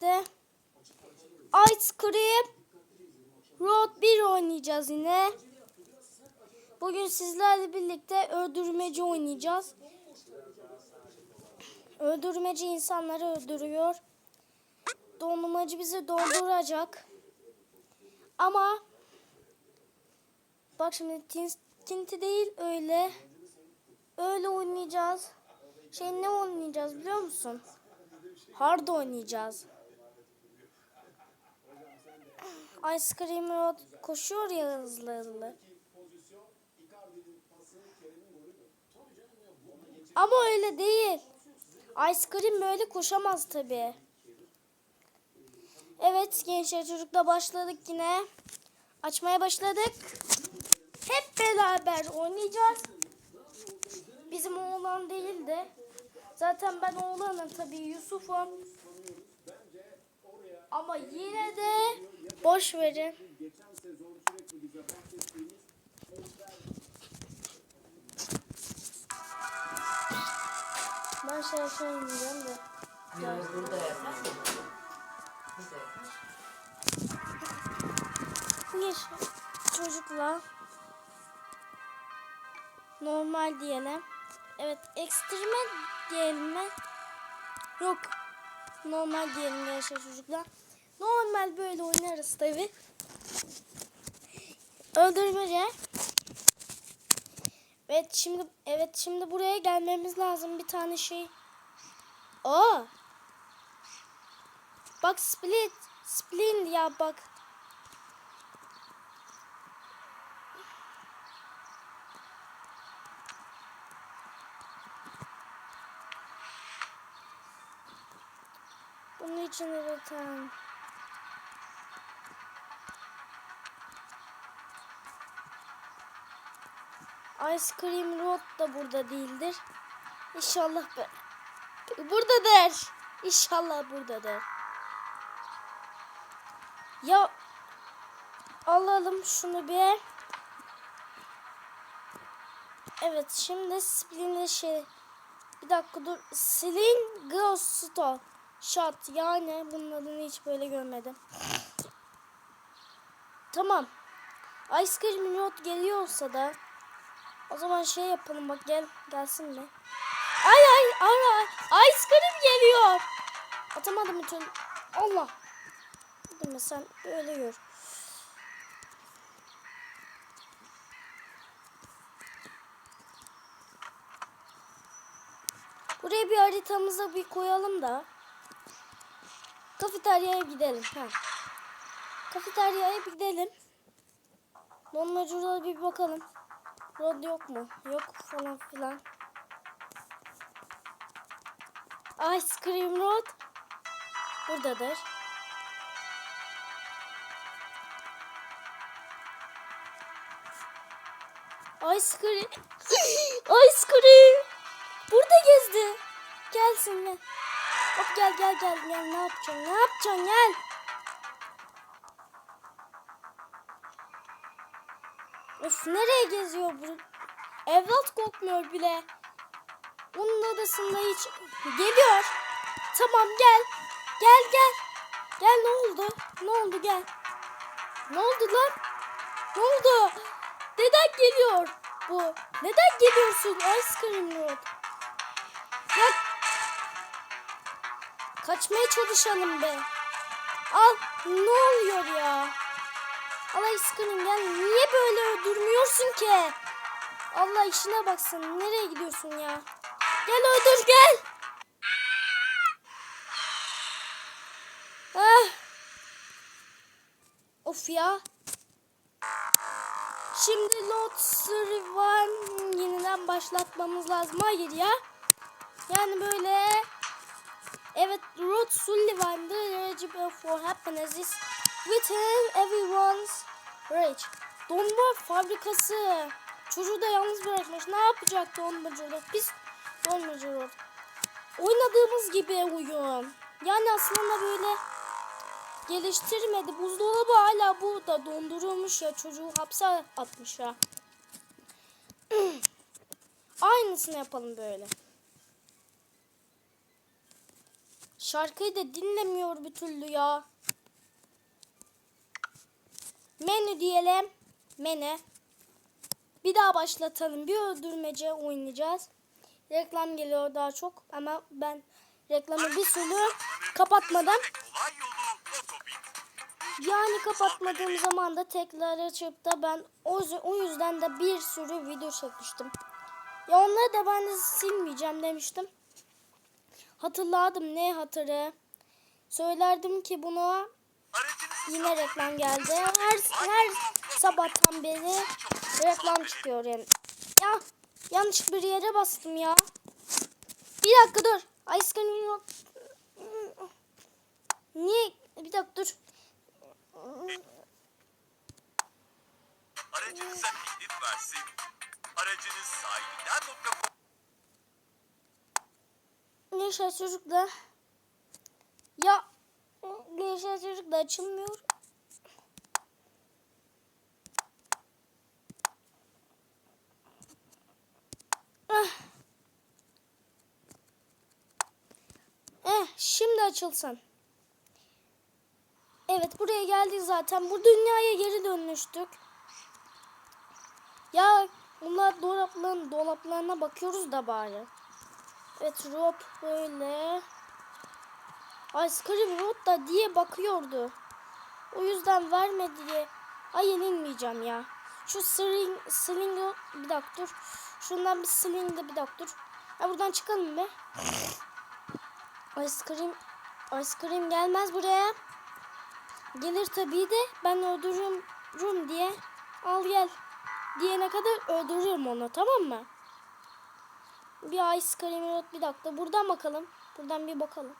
birlikte Ice Cream Road 1 oynayacağız yine. Bugün sizlerle birlikte öldürmeci oynayacağız. Öldürmeci insanları öldürüyor. Dondurmacı bizi donduracak. Ama bak şimdi tin- tinti değil öyle. Öyle oynayacağız. Şey ne oynayacağız biliyor musun? Hard oynayacağız. Ice Cream Road koşuyor ya hızlı hızlı. Ama öyle değil. Ice Cream böyle koşamaz tabii. Evet gençler çocukla başladık yine. Açmaya başladık. Hep beraber oynayacağız. Bizim oğlan değil de. Zaten ben oğlanım tabii Yusuf'um. Ama yine de boş verin. Ben şey aşağı ineceğim de. Yani burada yatar mı? Çocukla normal diyelim. Evet ekstreme diyelim mi? Yok. Normal diyelim gençler çocuklar. Normal böyle oynarız tabi. Öldürmece. Evet şimdi evet şimdi buraya gelmemiz lazım bir tane şey. Aa. Bak split. Split ya bak. Bunun için üreten. Ice Cream Road da burada değildir. İnşallah be. Buradadır. İnşallah buradadır. Ya alalım şunu bir. Evet şimdi Splin'e şey bir dakika dur. Sling Ghost Shot. Yani bunun adını hiç böyle görmedim. Tamam. Ice Cream Road geliyorsa da o zaman şey yapalım bak gel gelsin mi? Ay ay ay ay Ice Cream geliyor. Atamadım bütün. Allah. Değil mi sen böyle gör. Buraya bir haritamıza bir koyalım da. Kafeteryaya gidelim. Ha. Kafeteryaya gidelim. Donmacıda bir bakalım. Rod yok mu? Yok falan filan. Ice Cream Road buradadır. Ice Cream Ice Cream Burada gezdi. Gelsin gel. Hop gel gel gel gel ne yapacaksın? Ne yapacaksın gel. Of nereye geziyor bu? Evlat kokmuyor bile. Onun odasında hiç geliyor. Tamam gel. Gel gel. Gel ne oldu? Ne oldu gel. Ne oldu lan? Ne oldu? Neden geliyor bu? Neden geliyorsun Ice Cream Road? Ya kaçmaya çalışalım be. Al ne oluyor ya? Allah iskinin gel niye böyle öldürmüyorsun ki? Allah işine baksın nereye gidiyorsun ya? Gel öldür gel. Ah. Of ya. Şimdi Lot Rewind yeniden başlatmamız lazım. Hayır ya. Yani böyle Evet, Rod Sullivan, the recipe for happiness is within everyone's reach. Donma fabrikası. Çocuğu da yalnız bırakmış. Ne yapacak donmacı? Biz donmacı Rod. Oynadığımız gibi oyun. Yani aslında böyle geliştirmedi. Buzdolabı hala burada dondurulmuş ya. Çocuğu hapse atmış ya. Aynısını yapalım böyle. Şarkıyı da dinlemiyor bir türlü ya. Menü diyelim. Menü. Bir daha başlatalım. Bir öldürmece oynayacağız. Reklam geliyor daha çok ama ben reklamı bir sürü kapatmadan yani kapatmadığım zaman da tekrar açıp da ben o, yüzden de bir sürü video çekmiştim. Ya onları da ben de silmeyeceğim demiştim. Hatırladım ne hatırı. Söylerdim ki buna Aracınızı yine reklam geldi. Her her sabahtan beri reklam çıkıyor yani. Ya yanlış bir yere bastım ya. Bir dakika dur. Ice cream yok. Niye? Bir dakika dur. aracınıza kilit versin. Aracınız sahibinden.com Gençler çocuklar. Ya gençler çocuklar açılmıyor. Ah. Eh, şimdi açılsın. Evet buraya geldik zaten. Bu dünyaya geri dönmüştük. Ya bunlar dolapların dolaplarına bakıyoruz da bari. Evet Rob böyle. Ice Cream Rob da diye bakıyordu. O yüzden vermedi diye. Ay yenilmeyeceğim ya. Şu sling, sling bir dakika dur. Şundan bir sling de bir dakika dur. Ha buradan çıkalım be. Ice Cream Ice Cream gelmez buraya. Gelir tabii de ben öldürürüm diye. Al gel. Diyene kadar öldürürüm onu tamam mı? Bir ice cream bir dakika. Buradan bakalım. Buradan bir bakalım.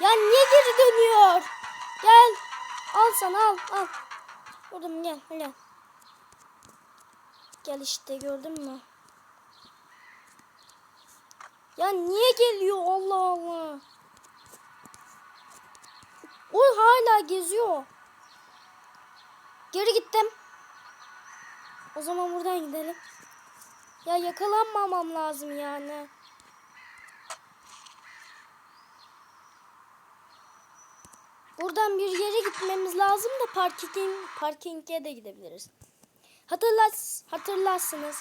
Ya niye geri dönüyor? Gel. Al sana al al. Buradan gel gel. Gel işte gördün mü? Ya niye geliyor Allah Allah. O hala geziyor. Geri gittim. O zaman buradan gidelim. Ya yakalanmamam lazım yani. Buradan bir yere gitmemiz lazım da parking parkinge de gidebiliriz. Hatırlas hatırlarsınız.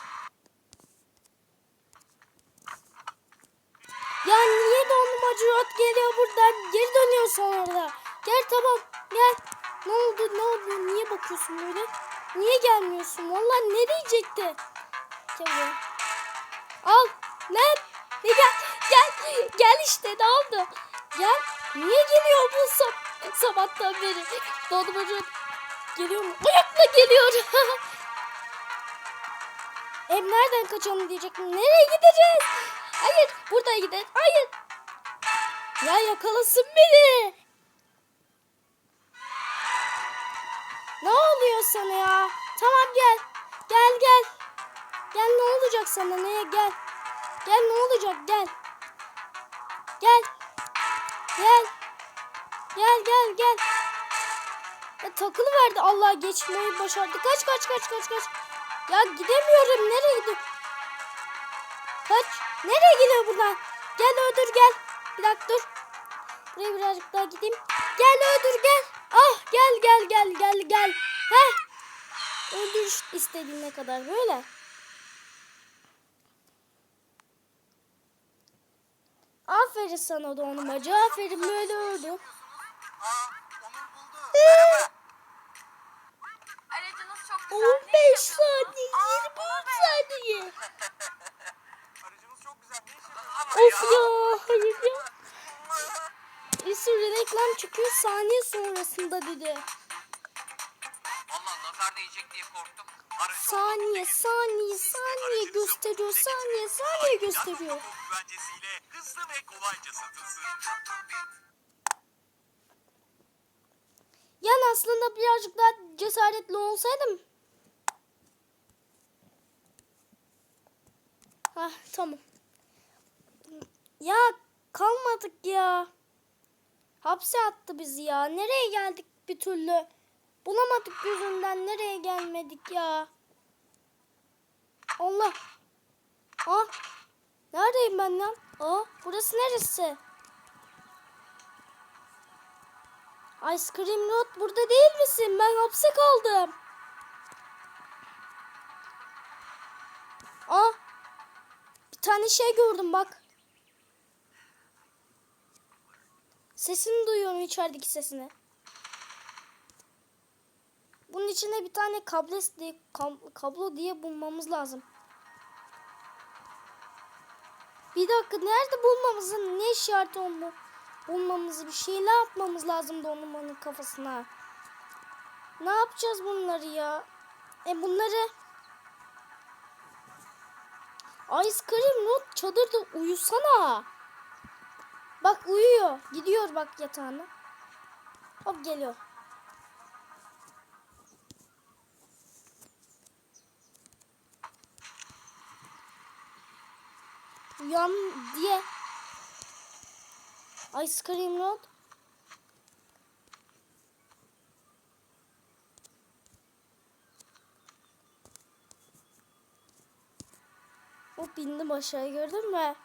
Ya niye dondurmacı rot geliyor buradan? Geri dönüyor sonra. Gel tamam gel. Ne oldu ne oldu? Niye bakıyorsun böyle? Niye gelmiyorsun? Vallahi ne diyecekti? Gel Al. Ne? Ne gel? Gel. Gel işte ne oldu? Gel. Niye geliyor bu sab sabahtan beri? Dondurmacı geliyor mu? Ayakla geliyor. Hem nereden kaçalım diyecektim. Nereye gideceğiz? Hayır. Burada gidelim. Hayır. Ya yakalasın beni. Ne oluyor sana ya? Tamam gel. Gel gel. Gel ne olacak sana neye gel. Gel ne olacak gel. Gel. Gel. Gel gel gel. Ya takılı verdi. Allah geçmeyi başardı. Kaç kaç kaç kaç kaç. Ya gidemiyorum. Nereye gidiyorum? Kaç. Nereye gidiyor buradan? Gel öldür gel. Bir dakika dur. Buraya birazcık daha gideyim. Gel öldür gel. Ah gel gel gel gel gel. Heh. Öldür istediğine kadar böyle. Aferin sana dondurmacı. Aferin böyle öldü. Aracınız çok güzel. 15 saniye, 23 saniye. Aracınız çok güzel. Ne iş yapıyorsunuz? Of ya, hayır ya. Bir sürü reklam çıkıyor saniye sonrasında dedi. Valla nazar değecek diye korktum. Aracı Saniye, saniye, saniye gösteriyor, saniye, saniye gösteriyor. güvencesiyle hızlı ve kolayca satılsın. Yani aslında birazcık daha cesaretli olsaydım. Hah tamam. Ya kalmadık ya. Hapse attı bizi ya. Nereye geldik bir türlü? Bulamadık yüzünden nereye gelmedik ya. Allah. Ah. Neredeyim ben lan? Aa, burası neresi? Ice Cream Road burada değil misin? Ben hapse kaldım. Aa. Bir tane şey gördüm bak. Sesini duyuyorum içerideki sesini. Bunun içinde bir tane kablo diye, kab- kablo diye bulmamız lazım. Bir dakika nerede bulmamızın ne işareti oldu? Bulmamızı bir şeyler yapmamız lazım dondurmanın kafasına. Ne yapacağız bunları ya? E bunları Ice Cream Road çadırda uyusana. Bak uyuyor. Gidiyor bak yatağına. Hop geliyor. Uyan diye. Ice Cream Road. O bindim aşağıya gördün mü?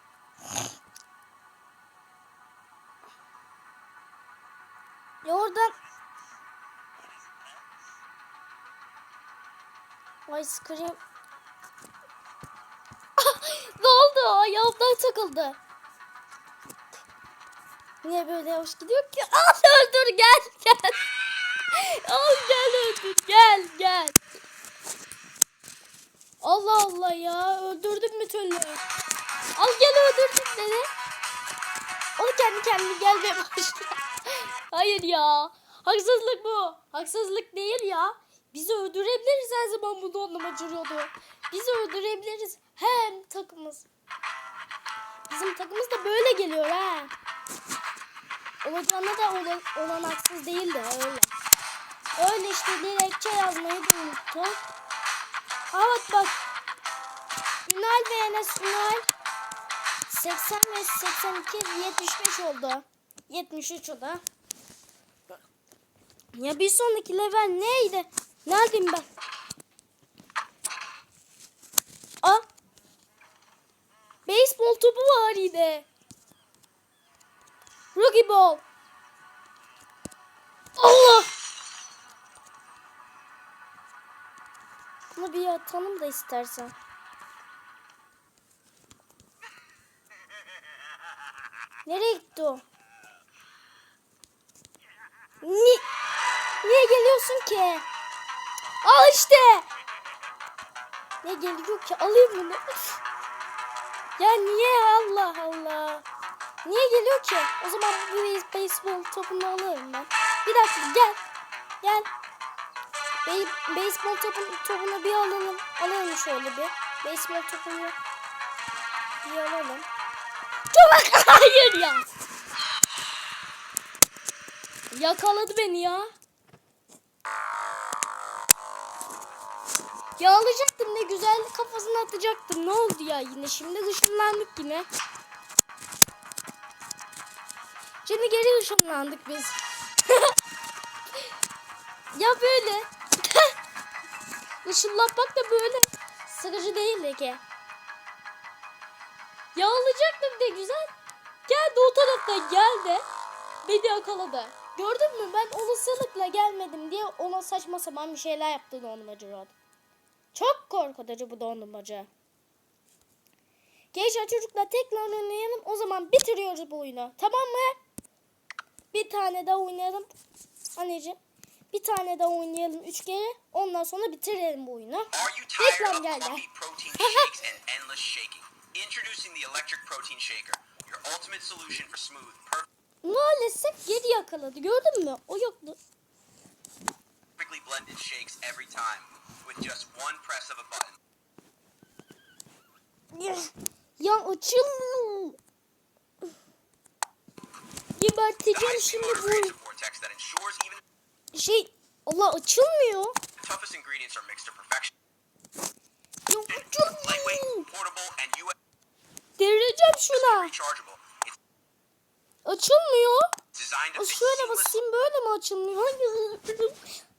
Ice cream Ne oldu? Ayağımdan takıldı. Niye böyle yavaş gidiyor ki? Al öldür gel gel. Al gel öldür gel gel. Allah Allah ya öldürdün mü türlü? Al gel öldürdün dedi. O kendi kendine gelmeye başladı. Hayır ya. Haksızlık bu. Haksızlık değil ya. Bizi öldürebiliriz her zaman bu dondurmacı rodu. Bizi öldürebiliriz. Hem takımız. Bizim takımız da böyle geliyor ha. Olacağına da olan, olan değil de öyle. Öyle işte dilekçe yazmayı da unuttum. Ha bak bak. Ünal ve Enes Ünal 80 ve 82 75 oldu. 73 o da. Ya bir sonraki level neydi? Neredeyim ben? Aa. Beyzbol topu var yine. Rookie ball. Allah. Bunu bir atalım da istersen. Nereye gitti o? Ni Niye geliyorsun ki? Al işte. Ne geliyor ki? Alayım bunu. Ya niye Allah Allah? Niye geliyor ki? O zaman bu beyzbol topunu alıyorum ben. Bir dakika gel. Gel. Bey beyzbol topunu, topunu bir alalım. Alalım şöyle bir. Beyzbol topunu bir alalım. Çabuk hayır ya. Yakaladı beni ya. Ya alacaktım ne güzel kafasına atacaktım. Ne oldu ya yine? Şimdi ışınlandık yine. Şimdi geri ışınlandık biz. ya böyle. Işınlanmak da böyle sıkıcı değil ki. Ya alacaktım de güzel. Geldi o taraftan geldi. Beni yakaladı. Gördün mü ben olasılıkla gelmedim diye ona saçma sapan bir şeyler yaptı dondurmacı Rod. Çok korkutucu bu dondurmacı. Gençler çocuklar tekrar oynayalım. O zaman bitiriyoruz bu oyunu. Tamam mı? Bir tane daha oynayalım. Anneciğim. Bir tane daha oynayalım üç kere. Ondan sonra bitirelim bu oyunu. Reklam geldi. Maalesef geri yakaladı. Gördün mü? O yoktu. perfectly blended shakes every time with just one press of a button. Ya açıl. The Geberteceğim şimdi bu şey. Allah açılmıyor. Ya açılmıyor. Devireceğim şuna. Açılmıyor. fit Şöyle basayım böyle mi açılmıyor? Hayır.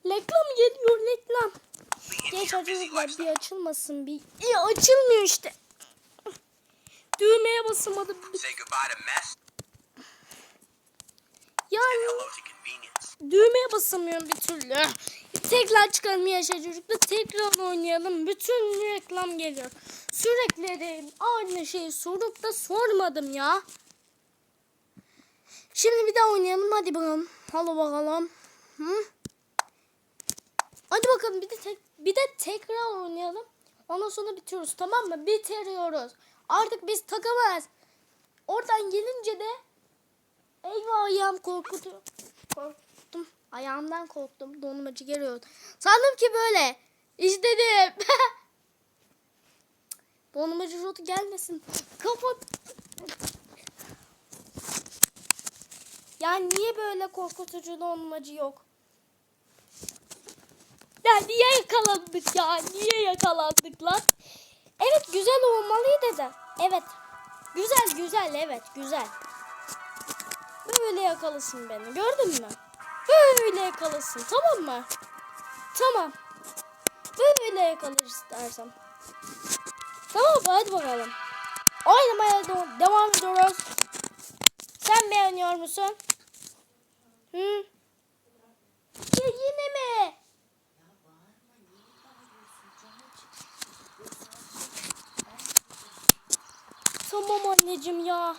Reklam geliyor reklam. busy çocuklar bir açılmasın bir. Ya açılmıyor işte. Düğmeye basamadım. Yani düğmeye basamıyorum bir türlü. Tekrar çıkalım yaşa çocukla tekrar oynayalım. Bütün reklam geliyor. Sürekli de aynı şeyi sorup da sormadım ya. Şimdi bir daha oynayalım hadi bakalım. Hadi bakalım. Hı? Hadi bakalım bir de tek, bir de tekrar oynayalım. Ondan sonra bitiriyoruz tamam mı? Bitiriyoruz. Artık biz takamayız. Oradan gelince de eyvah ayağım korkutuyor. Korktum. Ayağımdan korktum. Donmacı geliyor. Sandım ki böyle. İzledim. Donmacı rotu gelmesin. Kapat. Ya niye böyle korkutucu donmacı yok? Ya niye yakalandık ya? Niye yakalandık lan? Evet güzel olmalıydı da. Evet. Güzel güzel evet güzel. Böyle yakalasın beni gördün mü? Böyle yakalasın tamam mı? Tamam. Böyle yakalar istersen. Tamam hadi bakalım. Oynamaya de- devam ediyoruz. Sen beğeniyor musun? Hı? Ya yine mi? Tamam anneciğim ya.